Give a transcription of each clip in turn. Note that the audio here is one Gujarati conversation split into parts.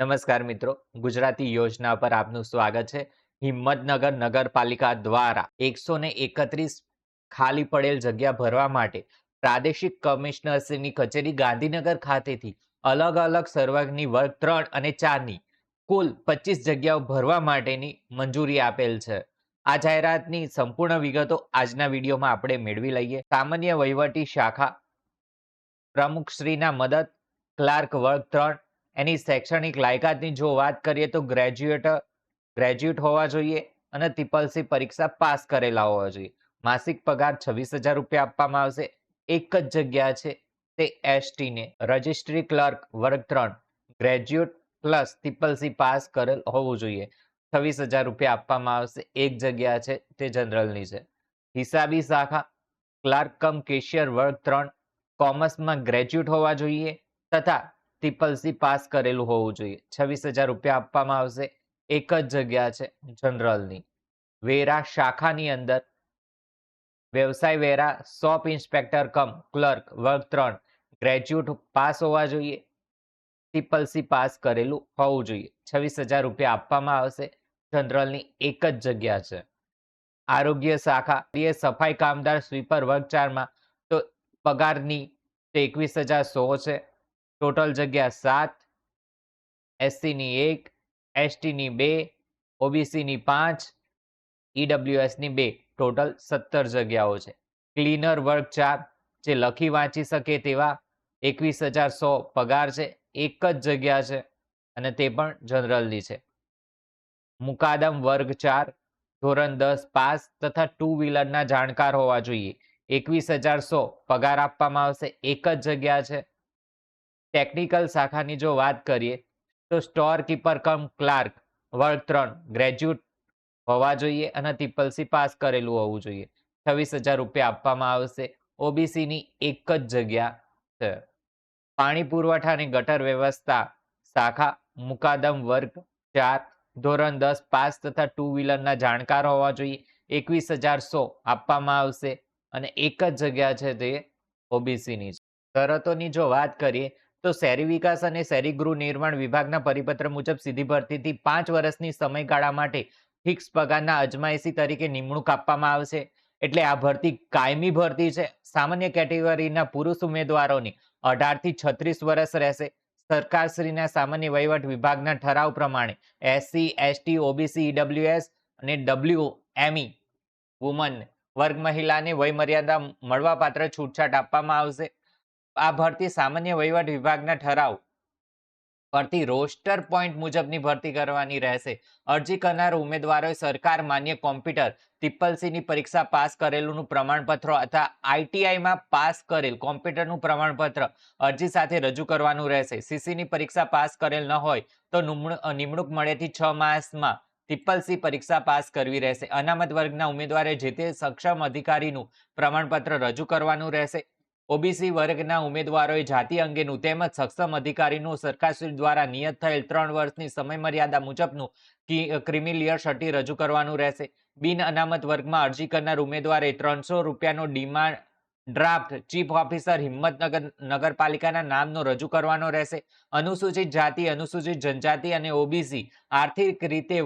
નમસ્કાર મિત્રો, ગુજરાતી યોજના પર આપનું સ્વાગત છે. હિંમતનગર નગરપાલિકા દ્વારા એકસો ને એકત્રીસ ખાલી પડેલ જગ્યા ભરવા માટે પ્રાદેશિક કમિશનરશ્રીની કચેરી ગાંધીનગર ખાતેથી અલગ અલગ સર્વગની વર્ગ ત્રણ અને ચારની કુલ પચીસ જગ્યાઓ ભરવા માટેની મંજૂરી આપેલ છે. આ જાહેરાતની સંપૂર્ણ વિગતો આજના વિડીયોમાં આપણે મેળવી લઈએ. સામાન્ય વહીવટી શાખા પ્રમુખશ્રીના મદદ, ક્લાર્ક વર્ગ ત્રણ એની શૈક્ષણિક લાયકાતની જો વાત કરીએ તો ગ્રેજ્યુએટ ગ્રેજ્યુએટ હોવા જોઈએ અને ત્રિપલસી પરીક્ષા પાસ કરેલા હોવા જોઈએ. માસિક પગાર છવ્વીસ હજાર રૂપિયા આપવામાં આવશે. એક જ જગ્યા છે તે એસટી ને. રજિસ્ટ્રી ક્લર્ક વર્ગ ત્રણ. ગ્રેજ્યુએટ પ્લસ ત્રિપલસી પાસ કરેલ હોવું જોઈએ. છવ્વીસ હજાર રૂપિયા આપવામાં આવશે. એક જગ્યા છે તે જનરલની છે. હિસાબી શાખા. ક્લાર્ક કમ કેશિયર વર્ગ ત્રણ. કોમર્સમાં ગ્રેજ્યુએટ હોવા જોઈએ તથા ટ્રિપલ સી પાસ કરેલું હોવું જોઈએ. છવ્વીસ હજાર રૂપિયા આપવામાં આવશે. એક જ જગ્યા છે જનરલની. વેરા શાખાની અંદર. વ્યવસાય વેરા, શોપ ઇન્સ્પેક્ટર કમ, ક્લર્ક, વર્ગ ત્રણ. ગ્રેજ્યુએટ પાસ હોવા જોઈએ. ટ્રિપલ સી પાસ કરેલું હોવું જોઈએ. છવ્વીસ હજાર રૂપિયા આપવામાં આવશે. જનરલની એક જ જગ્યા છે. આરોગ્ય શાખા. એ સફાઈ કામદાર સ્વીપર વર્ગ ચારમાં. તો પગારની એકવીસ હજાર સો છે. ટોટલ જગ્યા સાત, એસસીની એક, એસટીની બે, ઓબીસીની પાંચ, ઈડબ્લ્યુએસની બે. ટોટલ સત્તર જગ્યાઓ છે. ક્લીનર વર્ગ ચાર, જે લખી વાંચી શકે તેવા એકવીસ હજાર સો પગાર છે. એક જ જગ્યા છે અને તે પણ જનરલની છે. મુકાદમ વર્ગ ચાર, ધોરણ દસ પાસ તથા ટુ વ્હીલરના જાણકાર હોવા જોઈએ. એકવીસ હજાર સો પગાર આપવામાં આવશે. એક જ જગ્યા છે. ટેકનિકલ શાખાની જો વાત કરીએ, તો સ્ટોર કીપર કમ ક્લાર્ક વર્ગ ત્રણ ગ્રેજ્યુએટ હોવા જોઈએ અને ટ્રિપલસી પાસ કરેલું હોવું જોઈએ. છવ્વીસ હજાર રૂપિયા આપવામાં આવશે. ઓબીસીની એક જ જગ્યા છે. પાણી પુરવઠા અને ગટર વ્યવસ્થા શાખા, મુકાદમ વર્ગ ચાર, ધોરણ દસ પાસ તથા ટુ વ્હીલરના જાણકાર હોવા જોઈએ. એકવીસ હજાર સો આપવામાં આવશે અને એક જ જગ્યા છે તે ઓબીસીની શરતોની જો વાત કરીએ તો શહેરી વિકાસ અને શહેરી ગૃહ નિર્માણ વિભાગના પરિપત્ર મુજબ સીધી ભરતીથી પાંચ વર્ષની સમયગાળા માટે ફિક્સ પગારના અજમાયશી તરીકે નિમણૂક આપવામાં આવશે. એટલે આ ભરતી કાયમી ભરતી છે. સામાન્ય કેટેગરીના પુરુષ ઉમેદવારોની અઢારથી છત્રીસ વર્ષ રહેશે. સરકારશ્રીના સામાન્ય વહીવટ વિભાગના ઠરાવ પ્રમાણે S C S T O B C E W S અને ડબલ્યુ એમઈ વુમન વર્ગ મહિલાને વયમર્યાદા મળવાપાત્ર છૂટછાટ આપવામાં આવશે. આ ભરતી સામાન્ય વહીવટ વિભાગના ઠરાવ. પરથી રોસ્ટર પોઈન્ટ મુજબની ભરતી કરવાની રહેશે. અરજી કરનાર ઉમેદવારોએ સરકાર માન્ય કોમ્પ્યુટર ટ્રિપલની પરીક્ષા પાસ કરેલુંનું પ્રમાણપત્ર અથવા આઈટીઆઈમાં પાસ કરેલ કોમ્પ્યુટરનું પ્રમાણપત્ર અરજી સાથે રજૂ કરવાનું રહેશે. સીસીની પરીક્ષા પાસ કરેલ ન હોય તો નિમણૂક મળેથી છ માસમાં ટ્રિપલ પરીક્ષા પાસ કરવી રહેશે. અનામત વર્ગના ઉમેદવારે જે તે સક્ષમ અધિકારીનું પ્રમાણપત્ર રજૂ કરવાનું રહેશે. ઓબીસી વર્ગના ઉમેદવારોએ જાતિ અંગેનું તેમજ સક્ષમ અધિકારીનું સરકારશ્રી દ્વારા નિયત થયેલ ત્રણ વર્ષની સમયમર્યાદા મુજબનું ક્રિમિલિયર સર્ટી રજૂ કરવાનું રહેશે. બિન અનામત વર્ગમાં અરજી કરનાર ઉમેદવારે ત્રણસો રૂપિયાનો demand draft chief officer Himmatnagar, નગરપાલિકાના નામનો રજૂ કરવાનો રહેશે. અનુસૂચિત જાતિ, અનુસૂચિત જનજાતિ અને ઓબીસી આર્થિક રીતે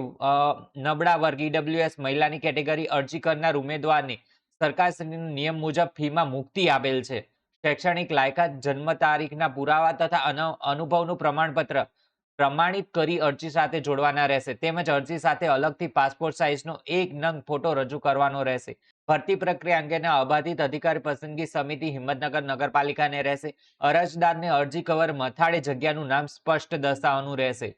નબળા વર્ગ ઈડબ્લ્યુએસ મહિલાની કેટેગરી અરજી કરનાર ઉમેદવારને સરકારશ્રીના નિયમ મુજબ ફીમાં મુક્તિ આપેલ છે. શૈક્ષણિક લાયકાત, જન્મ તારીખના પુરાવા તથા અનુભવનું પ્રમાણપત્ર પ્રમાણિત કરી અરજી સાથે જોડવાના રહેશે. તેમજ અરજી સાથે અલગથી પાસપોર્ટ સાઇઝનો એક નંગ ફોટો રજૂ કરવાનો રહેશે. ભરતી પ્રક્રિયા અંગેના અબાધિત અધિકારી પસંદગી સમિતિ હિંમતનગર નગરપાલિકાને રહેશે. અરજદારને અરજી કવર મથાળે જગ્યાનું નામ સ્પષ્ટ દર્શાવવાનું રહેશે.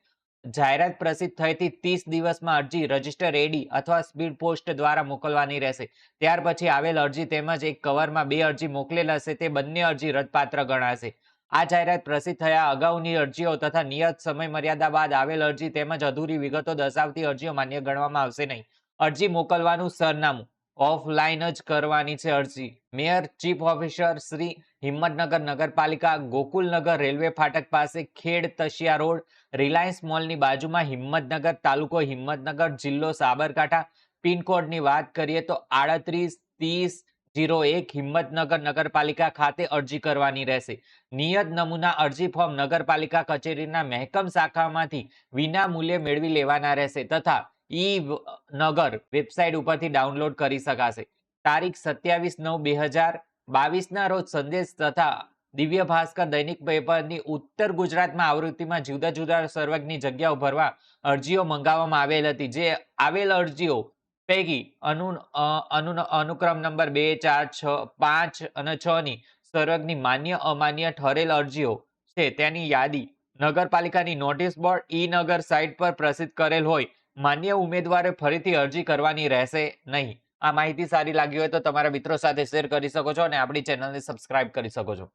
જાહેરાત પ્રસિદ્ધ થઈથી ત્રીસ દિવસમાં અરજી રજિસ્ટર એડી અથવા સ્પીડ પોસ્ટ દ્વારા મોકલવાની રહેશે. ત્યાર પછી આવેલ અરજી તેમજ એક કવરમાં બે અરજી મોકલેલ હશે, તે બંને અરજી રદપાત્ર ગણાશે. આ જાહેરાત પ્રસિદ્ધ થયા અગાઉની અરજીઓ તથા નિયત સમય મર્યાદા બાદ આવેલ અરજી તેમજ અધૂરી વિગતો દર્શાવતી અરજીઓ માન્ય ગણવામાં આવશે નહીં. અરજી મોકલવાનું સરનામું ઓફલાઈન જ કરવાની છે અરજી. Mayor, chief officer Shri Himmatnagar નગરપાલિકા ગોકુલનગર રેલવે ફાટક પાસે ખેડ તશિયા રોડ, રિલાયન્સ મોલની બાજુમાં હિંમતનગર તાલુકો હિંમતનગર જિલ્લો સાબરકાંઠા. પિનકોડની વાત કરીએ તો આડત્રીસ ત્રીસ જીરો એક હિંમતનગર નગરપાલિકા ખાતે અરજી કરવાની રહેશે. નિયત નમૂના અરજી ફોર્મ નગરપાલિકા કચેરીના મહેકમ શાખામાંથી વિના મૂલ્યે મેળવી લેવાના રહેશે તથા ઈ નગર વેબસાઇટ ઉપરથી ડાઉનલોડ કરી શકાશે. તારીખ સત્યાવીસ નવ બે હજાર બાવીસના રોજ સંદેશ તથા દિવ્ય ભાસ્કર દૈનિક પેપરની ઉત્તર ગુજરાતમાં આવૃત્તિમાં જુદા જુદા સર્વજ્ઞની જગ્યાઓ ભરવા અરજીઓ મંગાવવામાં આવેલ હતી. જે આવેલ અરજીઓ પૈકી અનુ અનુક્રમ નંબર બે, ચાર, છ, પાંચ અને છ ની સર્વકની માન્ય, અમાન્ય ઠરેલ અરજીઓ છે. તેની યાદી નગરપાલિકાની નોટિસ બોર્ડ, ઈ નગર સાઇટ પર પ્રસિદ્ધ કરેલ હોય. માન્ય ઉમેદવારે ફરીથી અરજી કરવાની રહેશે નહીં. આ માહિતી સારી લાગી હોય તો તમારા મિત્રો સાથે શેર કરી શકો છો અને આપણી ચેનલને સબસ્ક્રાઇબ કરી શકો છો.